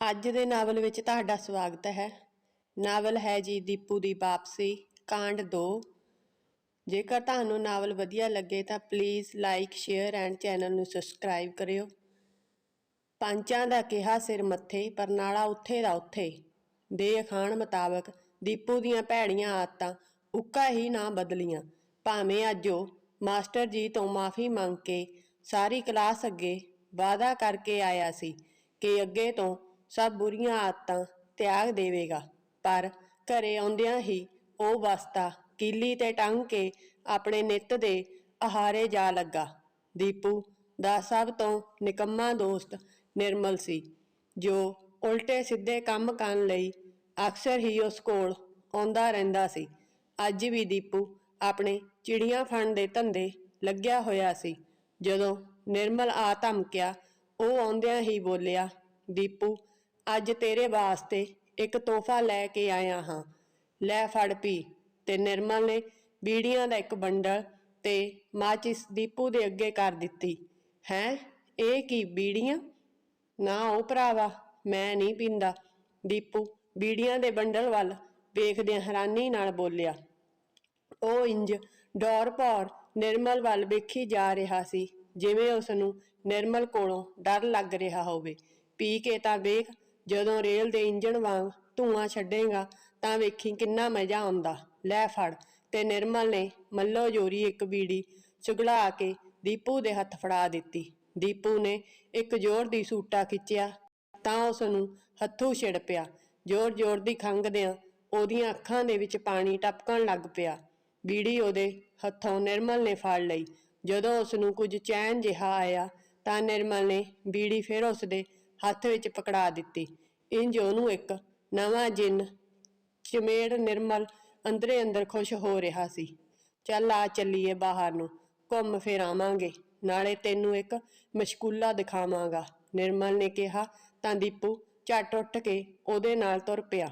ਅੱਜ ਦੇ ਨਾਵਲ ਵਿੱਚ ਤੁਹਾਡਾ ਸਵਾਗਤ ਹੈ। ਨਾਵਲ ਹੈ ਜੀ ਦੀਪੂ ਦੀ ਵਾਪਸੀ, ਕਾਂਡ 2 ਜੇਕਰ ਤੁਹਾਨੂੰ ਨਾਵਲ ਵਧੀਆ ਲੱਗੇ ਤਾਂ please like share and channel ਨੂੰ ਸਬਸਕ੍ਰਾਈਬ ਕਰਿਓ। ਪੰਚਾਂ ਦਾ ਕਿਹਾ ਸਿਰ ਮੱਥੇ, ਪਰ ਨਾਲਾ ਉੱਥੇ ਦਾ ਉੱਥੇ। ਦੇ ਅਖਾਣ ਮੁਤਾਬਕ ਦੀਪੂ ਦੀਆਂ ਭੈੜੀਆਂ ਆਦਤਾਂ ਉੱਕਾ ਹੀ ਨਾ ਬਦਲੀਆਂ। ਭਾਵੇਂ ਅੱਜ ਉਹ ਮਾਸਟਰ ਜੀ ਤੋਂ ਮਾਫੀ ਮੰਗ ਕੇ ਸਾਰੀ ਕਲਾਸ ਅੱਗੇ ਵਾਅਦਾ ਕਰਕੇ ਆਇਆ ਸੀ ਕਿ ਅੱਗੇ ਤੋਂ ਸਭ ਬੁਰੀਆਂ ਆਦਤਾਂ ਤਿਆਗ ਦੇਵੇਗਾ। ਪਰ ਘਰੇ ਆਉਂਦਿਆਂ ਹੀ ਉਹ ਵਸਤਾ ਕੀਲੀ ਤੇ ਟੰਗ ਕੇ ਆਪਣੇ ਨਿੱਤ ਦੇ ਆਹਾਰੇ ਜਾ ਲੱਗਾ। ਦੀਪੂ ਦਾ ਸਭ ਤੋਂ ਨਿਕੰਮਾ ਦੋਸਤ ਨਿਰਮਲ ਸੀ, ਜੋ ਉਲਟੇ ਸਿੱਧੇ ਕੰਮ ਕਰਨ ਲਈ ਅਕਸਰ ਹੀ ਉਸ ਕੋਲ ਆਉਂਦਾ ਰਹਿੰਦਾ ਸੀ। ਅੱਜ ਵੀ ਦੀਪੂ ਆਪਣੇ ਚਿੜੀਆਂ ਫੜਨ ਦੇ ਧੰਦੇ ਲੱਗਿਆ ਹੋਇਆ ਸੀ। ਜਦੋਂ ਨਿਰਮਲ ਆ ਧਮਕਿਆ, ਉਹ ਆਉਂਦਿਆਂ ਹੀ ਬੋਲਿਆ, ਦੀਪੂ ਅੱਜ ਤੇਰੇ ਵਾਸਤੇ ਇੱਕ ਤੋਹਫਾ ਲੈ ਕੇ ਆਇਆ ਹਾਂ। ਲੈ ਫੜ ਪੀ। ਤੇ ਨਿਰਮਲ ਨੇ ਬੀੜੀਆਂ ਦਾ ਇੱਕ ਬੰਡਲ ਤੇ ਮਾਚਿਸ ਦੀਪੂ ਦੇ ਅੱਗੇ ਕਰ ਦਿੱਤੀ। ਹੈ? ਇਹ ਕੀ, ਬੀੜੀਆਂ? ਨਾ ਉਹ ਭਰਾਵਾ, ਮੈਂ ਨਹੀਂ ਪੀਂਦਾ। ਦੀਪੂ ਬੀੜੀਆਂ ਦੇ ਬੰਡਲ ਵੱਲ ਵੇਖਦਿਆਂ ਹੈਰਾਨੀ ਨਾਲ ਬੋਲਿਆ। ਉਹ ਇੰਜ ਡੌਰ ਭੌਰ ਨਿਰਮਲ ਵੱਲ ਵੇਖੀ ਜਾ ਰਿਹਾ ਸੀ, ਜਿਵੇਂ ਉਸ ਨੂੰ ਨਿਰਮਲ ਕੋਲੋਂ ਡਰ ਲੱਗ ਰਿਹਾ ਹੋਵੇ। ਪੀ ਕੇ ਤਾਂ ਵੇਖ ਜਦੋਂ ਰੇਲ ਦੇ ਇੰਜਣ ਵਾਂਗ ਧੂਆਂ ਛੱਡੇਗਾ, ਤਾਂ ਵੇਖੀ ਕਿੰਨਾ ਮਜ਼ਾ ਆਉਂਦਾ। ਲੈ ਫੜ। ਤੇ ਨਿਰਮਲ ਨੇ ਮੱਲੋ ਜੋਰੀ ਇੱਕ ਬੀੜੀ ਚੁਗਲਾ ਕੇ ਦੀਪੂ ਦੇ ਹੱਥ ਫੜਾ ਦਿੱਤੀ। ਦੀਪੂ ਨੇ ਇੱਕ ਜ਼ੋਰ ਦੀ ਸੂਟਾ ਖਿੱਚਿਆ, ਤਾਂ ਉਸ ਨੂੰ ਹੱਥੋਂ ਛਿੜ ਪਿਆ। ਜ਼ੋਰ ਜ਼ੋਰ ਦੀ ਖੰਗਦਿਆਂ ਉਹਦੀਆਂ ਅੱਖਾਂ ਦੇ ਵਿੱਚ ਪਾਣੀ ਟਪਕਣ ਲੱਗ ਪਿਆ। ਬੀੜੀ ਉਹਦੇ ਹੱਥੋਂ ਨਿਰਮਲ ਨੇ ਫੜ ਲਈ। ਜਦੋਂ ਉਸ ਨੂੰ ਕੁਝ ਚੈਨ ਜਿਹਾ ਆਇਆ, ਤਾਂ ਨਿਰਮਲ ਨੇ ਬੀੜੀ ਫਿਰ ਉਸ ਦੇ ਹੱਥ ਵਿੱਚ ਪਕੜਾ ਦਿੱਤੀ। ਇੰਜ ਉਹਨੂੰ ਇੱਕ ਨਵਾਂ ਜਿੰਨ ਚਮੇੜ ਨਿਰਮਲ ਅੰਦਰੇ ਅੰਦਰ ਖੁਸ਼ ਹੋ ਰਿਹਾ ਸੀ। ਚੱਲ ਆ ਚੱਲੀਏ ਬਾਹਰ ਨੂੰ, ਘੁੰਮ ਫਿਰ ਆਵਾਂਗੇ, ਨਾਲੇ ਤੈਨੂੰ ਇੱਕ ਮਸ਼ਕੂਲਾ ਦਿਖਾਵਾਂਗਾ। ਨਿਰਮਲ ਨੇ ਕਿਹਾ, ਤਾਂ ਦੀਪੂ ਝੱਟ ਉੱਠ ਕੇ ਉਹਦੇ ਨਾਲ ਤੁਰ ਪਿਆ।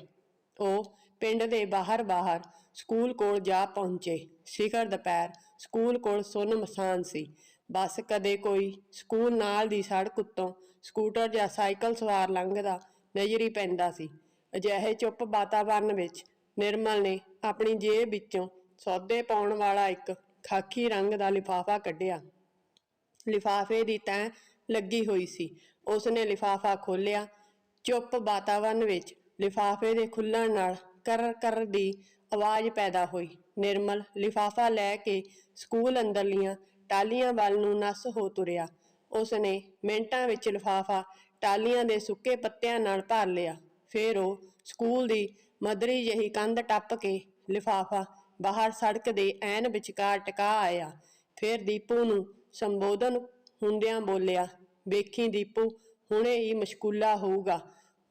ਉਹ ਪਿੰਡ ਦੇ ਬਾਹਰ ਬਾਹਰ ਸਕੂਲ ਕੋਲ ਜਾ ਪਹੁੰਚੇ। ਸਿਖਰ ਦੁਪਹਿਰ ਸਕੂਲ ਕੋਲ ਸੁੰਨ ਮਸਾਨ ਸੀ। ਬਸ ਕਦੇ ਕੋਈ ਸਕੂਲ ਨਾਲ ਦੀ ਸੜਕ ਉੱਤੋਂ ਸਕੂਟਰ ਜਾਂ ਸਾਈਕਲ ਸਵਾਰ ਲੰਘਦਾ ਨਜ਼ਰੀ ਪੈਂਦਾ ਸੀ। ਅਜਿਹੇ ਚੁੱਪ ਵਾਤਾਵਰਨ ਵਿੱਚ ਨਿਰਮਲ ਨੇ ਆਪਣੀ ਜੇਬ ਵਿੱਚੋਂ ਸੌਦੇ ਪਾਉਣ ਵਾਲਾ ਇੱਕ ਖਾਕੀ ਰੰਗ ਦਾ ਲਿਫਾਫਾ ਕੱਢਿਆ। ਲਿਫਾਫੇ ਦੀ ਤੈਂ ਲੱਗੀ ਹੋਈ ਸੀ। ਉਸਨੇ ਲਿਫਾਫਾ ਖੋਲ੍ਹਿਆ। ਚੁੱਪ ਵਾਤਾਵਰਨ ਵਿੱਚ ਲਿਫਾਫੇ ਦੇ ਖੁੱਲਣ ਨਾਲ ਕਰ ਕਰ ਦੀ ਆਵਾਜ਼ ਪੈਦਾ ਹੋਈ। ਨਿਰਮਲ ਲਿਫਾਫਾ ਲੈ ਕੇ ਸਕੂਲ ਅੰਦਰਲੀਆਂ ਟਾਲੀਆਂ ਵੱਲ ਨੂੰ ਨਸ ਹੋ ਤੁਰਿਆ। ਉਸਨੇ ਮਿੰਟਾਂ ਵਿੱਚ ਲਿਫਾਫਾ ਟਾਲੀਆਂ ਦੇ ਸੁੱਕੇ ਪੱਤਿਆਂ ਨਾਲ ਭਰ ਲਿਆ। ਫਿਰ ਉਹ ਸਕੂਲ ਦੀ ਮਦਰੀ ਜਿਹੀ ਕੰਧ ਟੱਪ ਕੇ ਲਿਫਾਫਾ ਬਾਹਰ ਸੜਕ ਦੇ ਐਨ ਵਿਚਕਾਰ ਟਿਕਾ ਆਇਆ। ਫਿਰ ਦੀਪੂ ਨੂੰ ਸੰਬੋਧਨ ਹੁੰਦਿਆਂ ਬੋਲਿਆ, ਵੇਖੀ ਦੀਪੂ, ਹੁਣੇ ਹੀ ਮਸ਼ਕੂਲਾ ਹੋਊਗਾ।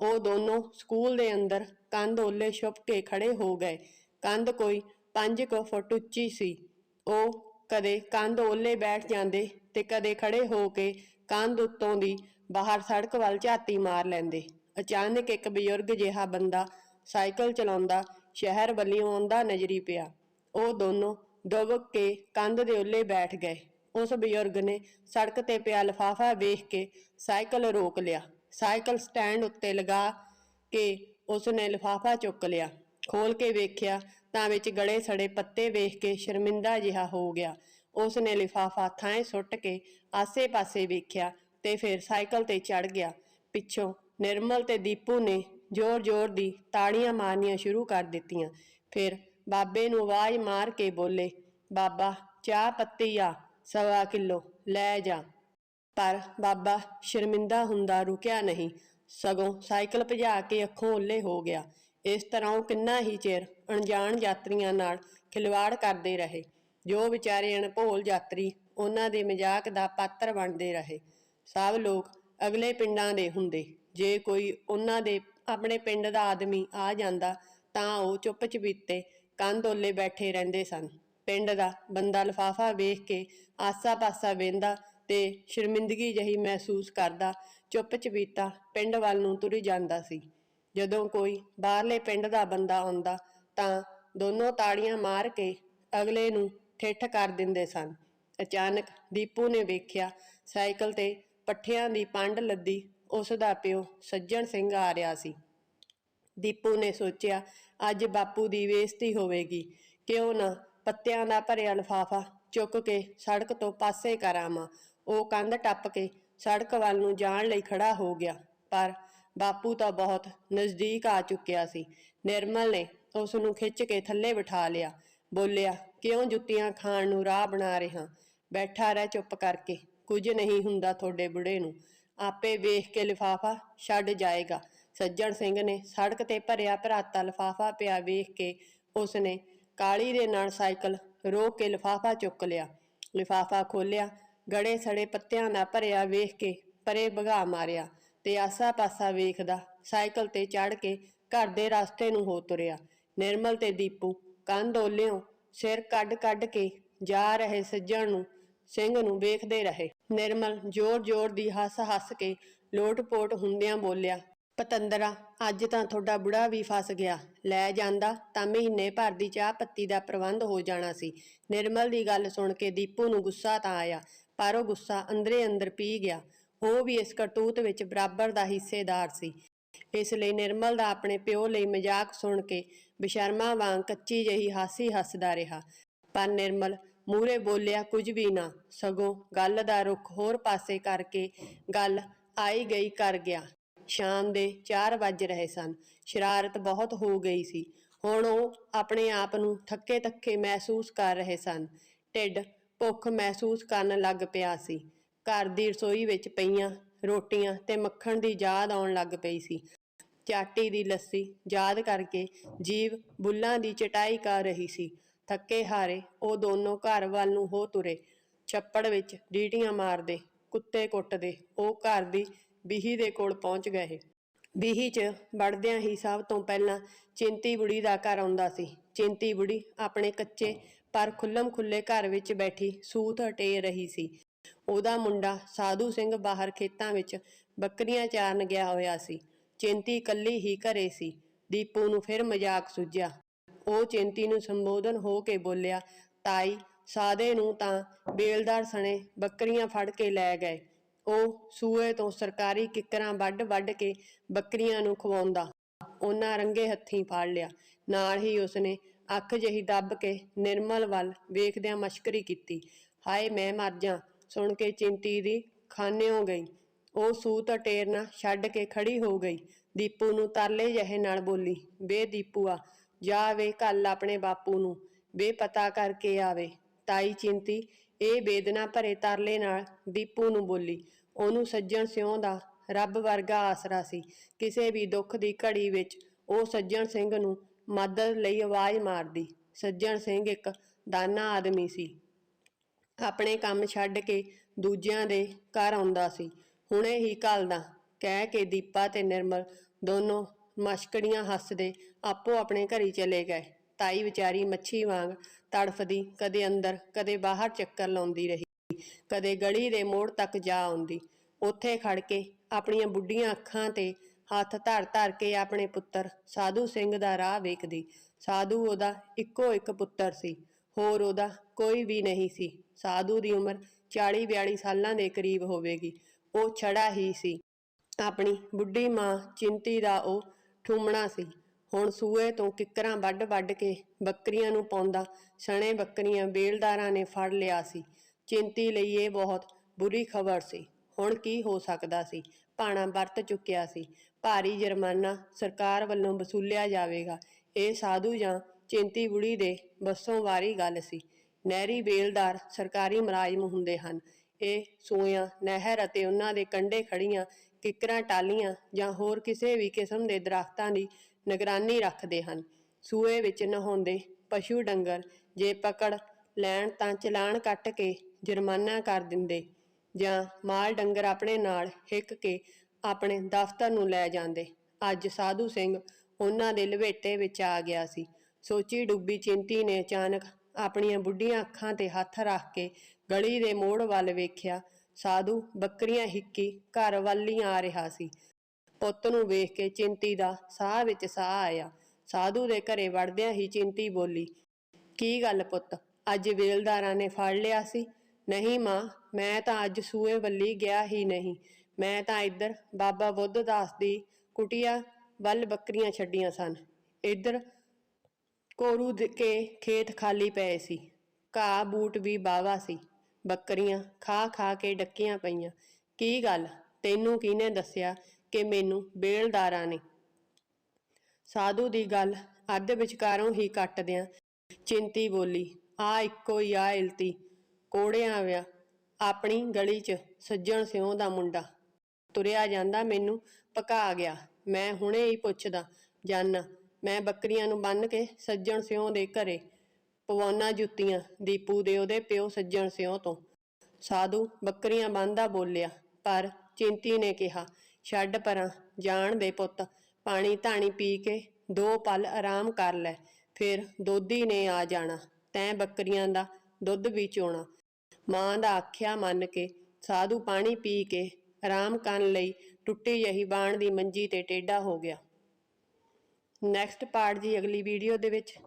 ਉਹ ਦੋਨੋਂ ਸਕੂਲ ਦੇ ਅੰਦਰ ਕੰਧ ਓਲੇ ਛੁਪ ਕੇ ਖੜੇ ਹੋ ਗਏ। ਕੰਧ ਕੋਈ 5 ਕੁ ਫੁੱਟ ਉੱਚੀ ਸੀ। ਉਹ ਕਦੇ ਕੰਧ ਓਲੇ ਬੈਠ ਜਾਂਦੇ ਤੇ ਕਦੇ ਖੜੇ ਹੋ ਕੇ ਕੰਧ ਉੱਤੋਂ ਦੀ ਬਾਹਰ ਸੜਕ ਵੱਲ ਝਾਤੀ ਮਾਰ ਲੈਂਦੇ। ਅਚਾਨਕ ਇੱਕ ਬਜ਼ੁਰਗ ਜਿਹਾ ਬੰਦਾ ਸਾਈਕਲ ਚਲਾਉਂਦਾ ਸ਼ਹਿਰ ਵੱਲੋਂ ਆਉਂਦਾ ਨਜ਼ਰੀ ਪਿਆ। ਉਹ ਦੋਨੋਂ ਦੁਬਕ ਕੇ ਕੰਧ ਦੇ ਉੱਲੇ ਬੈਠ ਗਏ। ਉਸ ਬਜ਼ੁਰਗ ਨੇ ਸੜਕ ਤੇ ਪਿਆ ਲਿਫਾਫਾ ਵੇਖ ਕੇ ਸਾਈਕਲ ਰੋਕ ਲਿਆ। ਸਾਈਕਲ ਸਟੈਂਡ ਉੱਤੇ ਲਗਾ ਕੇ ਉਸ ਨੇ ਲਿਫਾਫਾ ਚੁੱਕ ਲਿਆ। ਖੋਲ ਕੇ ਵੇਖਿਆ ਤਾਂ ਵਿੱਚ ਗਲੇ ਸੜੇ ਪੱਤੇ ਵੇਖ ਕੇ ਸ਼ਰਮਿੰਦਾ ਜਿਹਾ ਹੋ ਗਿਆ। ਉਸ ਨੇ ਲਿਫਾਫਾ ਥਾਂ ਸੁੱਟ ਕੇ ਆਸੇ-ਪਾਸੇ ਵੇਖਿਆ ਤੇ ਫਿਰ ਸਾਈਕਲ ਤੇ ਚੜ ਗਿਆ। ਪਿੱਛੋਂ ਨਿਰਮਲ ਤੇ ਦੀਪੂ ਨੇ ਜ਼ੋਰ-ਜ਼ੋਰ ਦੀ ਤਾੜੀਆਂ ਮਾਰਨੀਆਂ ਸ਼ੁਰੂ ਕਰ ਦਿੱਤੀਆਂ। ਫਿਰ ਬਾਬੇ ਨੂੰ ਆਵਾਜ਼ ਮਾਰ ਕੇ ਬੋਲੇ, ਬਾਬਾ, ਚਾਹ ਪੱਤੀ ਆ, ਸਵਾ ਕਿਲੋ, ਲੈ ਜਾ। ਪਰ ਬਾਬਾ ਸ਼ਰਮਿੰਦਾ ਹੁੰਦਾ ਰੁਕਿਆ ਨਹੀਂ। ਸਗੋਂ ਸਾਈਕਲ ਭਜਾ ਕੇ ਅੱਖੋਂ ਓਲੇ ਹੋ ਗਿਆ। ਇਸ ਤਰ੍ਹਾਂ ਉਹ ਕਿੰਨਾ ਹੀ ਚਿਰ ਅਣਜਾਣ ਯਾਤਰੀਆਂ ਨਾਲ ਖਿਲਵਾੜ ਕਰਦੇ ਰਹੇ, ਜੋ ਵਿਚਾਰੇ ਅਣਭੋਲ ਯਾਤਰੀ ਉਹਨਾਂ ਦੇ ਮਜ਼ਾਕ ਦਾ ਪਾਤਰ ਬਣਦੇ ਰਹੇ। ਸਭ ਲੋਕ ਅਗਲੇ ਪਿੰਡਾਂ ਦੇ ਹੁੰਦੇ, ਜੇ ਕੋਈ ਉਹਨਾਂ ਦੇ ਆਪਣੇ ਪਿੰਡ ਦਾ ਆਦਮੀ ਆ ਜਾਂਦਾ ਤਾਂ ਉਹ ਚੁੱਪ ਚਪੀਤੇ ਕੰਧ ਓਲੇ ਬੈਠੇ ਰਹਿੰਦੇ ਸਨ। ਪਿੰਡ ਦਾ ਬੰਦਾ ਲਫਾਫਾ ਵੇਖ ਕੇ ਆਸਾ-ਪਾਸਾ ਵੇਂਦਾ ਤੇ ਸ਼ਰਮਿੰਦਗੀ ਜਹੀ ਮਹਿਸੂਸ ਕਰਦਾ ਚੁੱਪ ਚਪੀਤਾ ਪਿੰਡ ਵੱਲ ਨੂੰ ਤੁਰ ਜਾਂਦਾ ਸੀ। ਜਦੋਂ ਕੋਈ ਬਾਹਰਲੇ ਪਿੰਡ ਦਾ ਬੰਦਾ ਆਉਂਦਾ ਤਾਂ ਦੋਨੋਂ ਤਾੜੀਆਂ ਮਾਰ ਕੇ ਅਗਲੇ ਨੂੰ ਠਿੱਠ ਕਰ ਦਿੰਦੇ ਸਨ। ਅਚਾਨਕ ਦੀਪੂ ਨੇ ਵੇਖਿਆ ਸਾਈਕਲ ਤੇ ਪੱਠਿਆਂ ਦੀ ਪੰਡ ਲੱਦੀ ਉਸ ਦਾ ਪਿਓ ਸੱਜਣ ਸਿੰਘ ਆ ਰਿਹਾ ਸੀ। ਦੀਪੂ ਨੇ ਸੋਚਿਆ, ਅੱਜ ਬਾਪੂ ਦੀ ਬੇਇੱਜ਼ਤੀ ਹੋਵੇਗੀ, ਕਿਉਂ ਨਾ ਪੱਤਿਆਂ ਦਾ ਭਰਿਆ ਲਿਫਾਫਾ ਚੁੱਕ ਕੇ ਸੜਕ ਤੋਂ ਪਾਸੇ ਕਰਾਵਾਂ। ਉਹ ਕੰਧ ਟੱਪ ਕੇ ਸੜਕ ਵੱਲ ਨੂੰ ਜਾਣ ਲਈ ਖੜਾ ਹੋ ਗਿਆ, ਪਰ ਬਾਪੂ ਤਾਂ ਬਹੁਤ ਨਜ਼ਦੀਕ ਆ ਚੁੱਕਿਆ ਸੀ। ਨਿਰਮਲ ਨੇ ਉਸ ਨੂੰ ਖਿੱਚ ਕੇ ਥੱਲੇ ਬਿਠਾ ਲਿਆ। ਬੋਲਿਆ, ਕਿਉਂ ਜੁੱਤੀਆਂ ਖਾਣ ਨੂੰ ਰਾਹ ਬਣਾ ਰਿਹਾ? ਬੈਠਾ ਰਹਿ ਚੁੱਪ ਕਰਕੇ। ਕੁਝ ਨਹੀਂ ਹੁੰਦਾ ਤੁਹਾਡੇ ਬੁੜੇ ਨੂੰ। ਆਪੇ ਵੇਖ ਕੇ ਲਿਫਾਫਾ ਛੱਡ ਜਾਏਗਾ। ਸੱਜਣ ਸਿੰਘ ਨੇ ਸੜਕ ਤੇ ਭਰਿਆ ਭਰਾਤਾ ਲਿਫਾਫਾ ਪਿਆ ਵੇਖ ਕੇ ਉਸਨੇ ਕਾਲੀ ਦੇ ਨਾਲ ਸਾਈਕਲ ਰੋਕ ਕੇ ਲਿਫਾਫਾ ਚੁੱਕ ਲਿਆ। ਲਿਫਾਫਾ ਖੋਲਿਆ ਗੜੇ ਸੜੇ ਪੱਤਿਆਂ ਨਾਲ ਭਰਿਆ ਵੇਖ ਕੇ ਪਰੇ ਭਗਾ ਮਾਰਿਆ। ਤੇ ਆਸਾ-ਪਾਸਾ ਵੇਖਦਾ ਸਾਈਕਲ ਤੇ ਚੜ ਕੇ ਘਰ ਦੇ ਰਸਤੇ ਨੂੰ ਹੋ ਤੁਰਿਆ। ਨਿਰਮਲ ਤੇ ਦੀਪੂ ਕੰਧ ਓਲਿਓ ਸਿਰ ਕੱਢ-ਕੱਢ ਕੇ ਜਾ ਰਹੇ ਸੱਜਣ ਨੂੰ, ਸਿੰਘ ਨੂੰ ਵੇਖਦੇ ਰਹੇ। ਨਿਰਮਲ ਜ਼ੋਰ-ਜ਼ੋਰ ਦੀ ਹੱਸ-ਹੱਸ ਕੇ ਲੋਟ-ਪੋਟ ਹੁੰਦਿਆਂ ਬੋਲਿਆ, ਪਤੰਦਰਾ, ਅੱਜ ਤਾਂ ਤੁਹਾਡਾ ਬੁੜਾ ਵੀ ਫਸ ਗਿਆ। ਲੈ ਜਾਂਦਾ ਤਾਂ ਮਹੀਨੇ ਭਰ ਦੀ ਚਾਹ ਪੱਤੀ ਦਾ ਪ੍ਰਬੰਧ ਹੋ ਜਾਣਾ ਸੀ। ਨਿਰਮਲ ਦੀ ਗੱਲ ਸੁਣ ਕੇ ਦੀਪੂ ਨੂੰ ਗੁੱਸਾ ਤਾਂ ਆਇਆ, ਪਰ ਉਹ ਗੁੱਸਾ ਅੰਦਰੇ ਅੰਦਰ ਪੀ ਗਿਆ। ਉਹ ਵੀ ਇਸ ਕਰਤੂਤ ਵਿੱਚ ਬਰਾਬਰ ਦਾ ਹਿੱਸੇਦਾਰ ਸੀ। ਇਸ ਲਈ ਨਿਰਮਲ ਦਾ ਆਪਣੇ ਪਿਓ ਲਈ ਮਜ਼ਾਕ ਸੁਣ ਕੇ ਬਿਸ਼ਰਮਾ ਵਾਂਗ ਕੱਚੀ ਜਹੀ ਹਾਸੀ ਹੱਸਦਾ ਰਿਹਾ। ਪਰ ਨਿਰਮਲ ਮੂਰੇ ਬੋਲਿਆ, ਕੁਝ ਵੀ ਨਾ, ਸਗੋਂ ਗੱਲ ਦਾ ਰੁਖ ਹੋਰ ਪਾਸੇ ਕਰਕੇ ਗੱਲ ਆਈ ਗਈ ਕਰ ਗਿਆ। ਸ਼ਾਮ ਦੇ 4 ਵੱਜ ਰਹੇ ਸਨ। ਸ਼ਰਾਰਤ ਬਹੁਤ ਹੋ ਗਈ ਸੀ। ਹੁਣ ਉਹ ਆਪਣੇ ਆਪ ਨੂੰ ਥੱਕੇ ਥੱਕੇ ਮਹਿਸੂਸ ਕਰ ਰਹੇ ਸਨ। ਢਿੱਡ ਭੁੱਖ ਮਹਿਸੂਸ ਕਰਨ ਲੱਗ ਪਿਆ ਸੀ। ਘਰ ਦੀ ਰਸੋਈ ਵਿੱਚ ਪਈਆਂ ਰੋਟੀਆਂ ਤੇ ਮੱਖਣ ਦੀ ਯਾਦ ਆਉਣ ਲੱਗ ਪਈ ਸੀ। ਚਾਟੀ ਦੀ ਲੱਸੀ ਯਾਦ ਕਰਕੇ ਜੀਵ ਬੁੱਲਾਂ ਦੀ ਚਟਾਈ ਕਰ ਰਹੀ ਸੀ। ਥੱਕੇ ਹਾਰੇ ਉਹ ਦੋਨੋਂ ਘਰ ਵੱਲ ਨੂੰ ਹੋ ਤੁਰੇ। ਛੱਪੜ ਵਿੱਚ ਡੀਟੀਆਂ ਮਾਰਦੇ, ਕੁੱਤੇ ਕੁੱਟਦੇ, ਉਹ ਘਰ ਦੀ ਬੀਹੀ ਦੇ ਕੋਲ ਪਹੁੰਚ ਗਏ। ਬੀਹੀ 'ਚ ਵੜਦਿਆਂ ਹੀ ਸਭ ਤੋਂ ਪਹਿਲਾਂ ਚਿੰਤੀ ਬੁੜੀ ਦਾ ਘਰ ਆਉਂਦਾ ਸੀ। ਚਿੰਤੀ ਬੁੜੀ ਆਪਣੇ ਕੱਚੇ ਪਰ ਖੁੱਲਮ ਖੁੱਲੇ ਘਰ ਵਿੱਚ ਬੈਠੀ ਸੂਤ ਹਟੇ ਰਹੀ ਸੀ। ਉਹਦਾ ਮੁੰਡਾ ਸਾਧੂ ਸਿੰਘ ਬਾਹਰ ਖੇਤਾਂ ਵਿੱਚ ਬੱਕਰੀਆਂ ਚਾਰਨ ਗਿਆ ਹੋਇਆ ਸੀ। ਚਿੰਤੀ ਇਕੱਲੀ ਹੀ ਘਰੇ ਸੀ। ਦੀਪੂ ਨੂੰ ਫਿਰ ਮਜ਼ਾਕ ਸੁੱਝਿਆ। ਉਹ ਚਿੰਤੀ ਨੂੰ ਸੰਬੋਧਨ ਹੋ ਕੇ ਬੋਲਿਆ, ਤਾਈ, ਸਾਦੇ ਨੂੰ ਤਾਂ ਬੇਲਦਾਰ ਸਣੇ ਬੱਕਰੀਆਂ ਫੜ ਕੇ ਲੈ ਗਏ। ਉਹ ਸੂਏ ਤੋਂ ਸਰਕਾਰੀ ਕਿੱਕਰਾਂ ਵੱਢ-ਵੱਢ ਕੇ ਬੱਕਰੀਆਂ ਨੂੰ ਖਵਾਉਂਦਾ। ਉਹਨਾਂ ਰੰਗੇ ਹੱਥੀਂ ਫੜ ਲਿਆ। ਨਾਲ ਹੀ ਉਸਨੇ ਅੱਖ ਜਿਹੀ ਦੱਬ ਕੇ ਨਿਰਮਲ ਵੱਲ ਵੇਖਦਿਆਂ ਮਸ਼ਕਰੀ ਕੀਤੀ, ਹਾਏ, ਮੈਂ ਮਰ ਜਾ। ਸੁਣ ਕੇ ਚਿੰਤੀ ਦੀ ਖਾਨਿਓ ਗਈ। ਉਹ ਸੂਤ ਟੇਰਨਾ ਛੱਡ ਕੇ ਖੜੀ ਹੋ ਗਈ। ਦੀਪੂ ਨੂੰ ਤਰਲੇ ਜਿਹੇ ਨਾਲ ਬੋਲੀ, ਬੇ ਦੀਪੂਆ, ਜਾ ਵੇ ਕੱਲ ਆਪਣੇ ਬਾਪੂ ਨੂੰ। ਬੇ ਪਤਾ ਕਰਕੇ ਆਵੇ। ਤਾਈ ਚਿੰਤੀ, ਇਹ ਬੇਦਨਾ ਭਰੇ ਤਰਲੇ ਨਾਲ ਦੀਪੂ ਨੂੰ ਬੋਲੀ, ਉਹਨੂੰ ਸੱਜਣ ਸਿਉਂ ਦਾ ਰੱਬ ਵਰਗਾ ਆਸਰਾ ਸੀ। ਕਿਸੇ ਵੀ ਦੁੱਖ ਦੀ ਘੜੀ ਵਿੱਚ ਉਹ ਸੱਜਣ ਸਿੰਘ ਨੂੰ ਮਦਦ ਲਈ ਆਵਾਜ਼ ਮਾਰਦੀ। ਸੱਜਣ ਸਿੰਘ ਇੱਕ ਦਾਨਾ ਆਦਮੀ ਸੀ। ਆਪਣੇ ਕੰਮ ਛੱਡ ਕੇ ਦੂਜਿਆਂ ਦੇ ਘਰ ਆਉਂਦਾ ਸੀ। ਹੁਣੇ ਹੀ ਘੱਲਦਾ ਕਹਿ ਕੇ ਦੀਪਾ ਤੇ ਨਿਰਮਲ ਦੋਨੋਂ ਮਸ਼ਕੜੀਆਂ ਹੱਸਦੇ ਆਪੋ ਆਪਣੇ ਘਰੀ ਚਲੇ ਗਏ। ਤਾਈ ਵਿਚਾਰੀ ਮੱਛੀ ਵਾਂਗ ਤੜਫਦੀ ਕਦੇ ਅੰਦਰ, ਕਦੇ ਬਾਹਰ ਚੱਕਰ ਲਾਉਂਦੀ ਰਹੀ, ਕਦੇ ਗਲੀ ਦੇ ਮੋੜ ਤੱਕ ਜਾ ਆਉਂਦੀ। ਉੱਥੇ ਖੜ ਕੇ ਆਪਣੀਆਂ ਬੁੱਢੀਆਂ ਅੱਖਾਂ ਤੇ ਹੱਥ ਧਰ ਧਰ ਕੇ ਆਪਣੇ ਪੁੱਤਰ ਸਾਧੂ ਸਿੰਘ ਦਾ ਰਾਹ ਵੇਖਦੀ। ਸਾਧੂ ਉਹਦਾ ਇੱਕੋ ਇੱਕ ਪੁੱਤਰ ਸੀ, ਹੋਰ ਉਹਦਾ ਕੋਈ ਵੀ ਨਹੀਂ ਸੀ। ਸਾਧੂ ਦੀ ਉਮਰ 40 42 ਸਾਲਾਂ ਦੇ ਕਰੀਬ ਹੋਵੇਗੀ। ਉਹ ਛੜਾ ਹੀ ਸੀ। ਆਪਣੀ ਬੁੱਢੀ ਮਾਂ ਚਿੰਤੀ ਦਾ ਉਹ ਠੁੰਮਣਾ ਸੀ। ਹੁਣ ਸੂਏ ਤੋਂ ਕਿੱਕਰਾਂ ਵੱਢ ਵੱਢ ਕੇ ਬੱਕਰੀਆਂ ਨੂੰ ਪਾਉਂਦਾ, ਸਣੇ ਬੱਕਰੀਆਂ ਬੇਲਦਾਰਾਂ ਨੇ ਫੜ ਲਿਆ ਸੀ। ਚਿੰਤੀ ਲਈ ਇਹ ਬਹੁਤ ਬੁਰੀ ਖਬਰ ਸੀ। ਹੁਣ ਕੀ ਹੋ ਸਕਦਾ ਸੀ? ਭਾਣਾ ਵਰਤ ਚੁੱਕਿਆ ਸੀ। ਭਾਰੀ ਜੁਰਮਾਨਾ ਸਰਕਾਰ ਵੱਲੋਂ ਵਸੂਲਿਆ ਜਾਵੇਗਾ। ਇਹ ਸਾਧੂ ਜਾਂ ਚਿੰਤੀ ਬੁੜੀ ਦੇ ਬੱਸੋਂ ਵਾਰੀ ਗੱਲ ਸੀ। ਨਹਿਰੀ ਬੇਲਦਾਰ ਸਰਕਾਰੀ ਮੁਲਾਜ਼ਮ ਹੁੰਦੇ ਹਨ। ਇਹ ਸੂਇਆਂ ਨਹਿਰ ਅਤੇ ਉਹਨਾਂ ਦੇ ਕੰਢੇ ਖੜੀਆਂ ਕਿੱਕਰਾਂ ਟਾਲੀਆਂ ਜਾਂ ਹੋਰ ਕਿਸੇ ਵੀ ਕਿਸਮ ਦੇ ਦਰਖਤਾਂ ਦੀ ਨਿਗਰਾਨੀ ਰੱਖਦੇ ਹਨ। ਸੂਏ ਵਿੱਚ ਨਹਾਉਂਦੇ ਪਸ਼ੂ ਡੰਗਰ ਜੇ ਪਕੜ ਲੈਣ ਤਾਂ ਚਲਾਨ ਕੱਟ ਕੇ ਜੁਰਮਾਨਾ ਕਰ ਦਿੰਦੇ ਜਾਂ ਮਾਲ ਡੰਗਰ ਆਪਣੇ ਨਾਲ ਹਿੱਕ ਕੇ ਆਪਣੇ ਦਫ਼ਤਰ ਨੂੰ ਲੈ ਜਾਂਦੇ। ਅੱਜ ਸਾਧੂ ਸਿੰਘ ਉਹਨਾਂ ਦੇ ਲਵੇਟੇ ਵਿੱਚ ਆ ਗਿਆ ਸੀ। ਸੋਚੀ ਡੁੱਬੀ ਚਿੰਤੀ ਨੇ ਅਚਾਨਕ ਆਪਣੀਆਂ ਬੁੱਢੀਆਂ ਅੱਖਾਂ ਤੇ ਹੱਥ ਰੱਖ ਕੇ ਗਲੀ ਦੇ ਮੋੜ ਵੱਲ ਵੇਖਿਆ, ਸਾਧੂ ਬੱਕਰੀਆਂ ਹਿੱਕੀ ਘਰ ਵੱਲ ਹੀ ਆ ਰਿਹਾ ਸੀ। ਪੁੱਤ ਨੂੰ ਵੇਖ ਕੇ ਚਿੰਤੀ ਦਾ ਸਾਹ ਵਿੱਚ ਸਾਹ ਆਇਆ। ਸਾਧੂ ਦੇ ਘਰੇ ਵੜਦਿਆਂ ਹੀ ਚਿੰਤੀ ਬੋਲੀ, ਕੀ ਗੱਲ ਪੁੱਤ, ਅੱਜ ਵੇਲਦਾਰਾਂ ਨੇ ਫੜ ਲਿਆ ਸੀ? ਨਹੀਂ ਮਾਂ, ਮੈਂ ਤਾਂ ਅੱਜ ਸੂਏ ਵੱਲੀ ਗਿਆ ਹੀ ਨਹੀਂ। ਮੈਂ ਤਾਂ ਇੱਧਰ ਬਾਬਾ ਬੁੱਧ ਦਾਸ ਦੀ ਕੁਟੀਆ ਵੱਲ ਬੱਕਰੀਆਂ ਛੱਡੀਆਂ ਸਨ। ਇੱਧਰ ਕੋਰੂ ਦੇ ਕੇ ਖੇਤ ਖਾਲੀ ਪਏ ਸੀ। ਘਾਹ ਬੂਟ ਵੀ ਬਾਵਾ ਸੀ। ਬੱਕਰੀਆਂ ਖਾ ਖਾ ਕੇ ਡੱਕੀਆਂ ਪਈਆਂ। ਕੀ ਗੱਲ? ਤੈਨੂੰ ਕਿਹਨੇ ਦੱਸਿਆ ਕਿ ਮੈਨੂੰ ਬੇਲਦਾਰਾਂ ਨੇ? ਸਾਧੂ ਦੀ ਗੱਲ ਅੱਧ ਵਿਚਕਾਰੋਂ ਹੀ ਕੱਟਦਿਆਂ ਚਿੰਤੀ ਬੋਲੀ, ਆ ਇੱਕੋ ਹੀ ਆ ਇਲਤੀ। ਕੋੜਿਆਂ ਵਿਆ। ਆਪਣੀ ਗਲੀ 'ਚ ਸੱਜਣ ਸਿਉਂ ਦਾ ਮੁੰਡਾ। ਤੁਰਿਆ ਜਾਂਦਾ ਮੈਨੂੰ ਪਕਾ ਗਿਆ। ਮੈਂ ਹੁਣੇ ਹੀ ਪੁੱਛਦਾ, ਜਾਨਾ ਮੈਂ ਬੱਕਰੀਆਂ ਨੂੰ ਬੰਨ ਕੇ ਸੱਜਣ ਸਿਉਂ ਦੇ ਘਰੇ ਪਵਾਉਣਾ ਜੁੱਤੀਆਂ, ਦੀਪੂ ਦੇ ਉਹਦੇ ਪਿਓ ਸੱਜਣ ਸਿਉਂ ਤੋਂ। ਸਾਧੂ ਬੱਕਰੀਆਂ ਬੰਨਦਾ ਬੋਲਿਆ, ਪਰ ਚਿੰਤੀ ਨੇ ਕਿਹਾ, ਛੱਡ ਪਰਾਂ, ਜਾਣ ਦੇ ਪੁੱਤ, ਪਾਣੀ ਧਾਣੀ ਪੀ ਕੇ ਦੋ ਪਲ ਆਰਾਮ ਕਰ ਲੈ, ਫਿਰ ਦੋਧੀ ਨੇ ਆ ਜਾਣਾ, ਤੈਂ ਬੱਕਰੀਆਂ ਦਾ ਦੁੱਧ ਵੀ ਚੋਣਾ। ਮਾਂ ਦਾ ਆਖਿਆ ਮੰਨ ਕੇ ਸਾਧੂ ਪਾਣੀ ਪੀ ਕੇ ਆਰਾਮ ਕਰਨ ਲਈ ਟੁੱਟੀ ਜਹੀ ਬਾਣ ਦੀ ਮੰਜੀ ਤੇ ਟੇਢਾ ਹੋ ਗਿਆ। ਨੈਕਸਟ ਪਾਰਟ ਜੀ ਅਗਲੀ ਵੀਡੀਓ ਦੇ ਵਿੱਚ।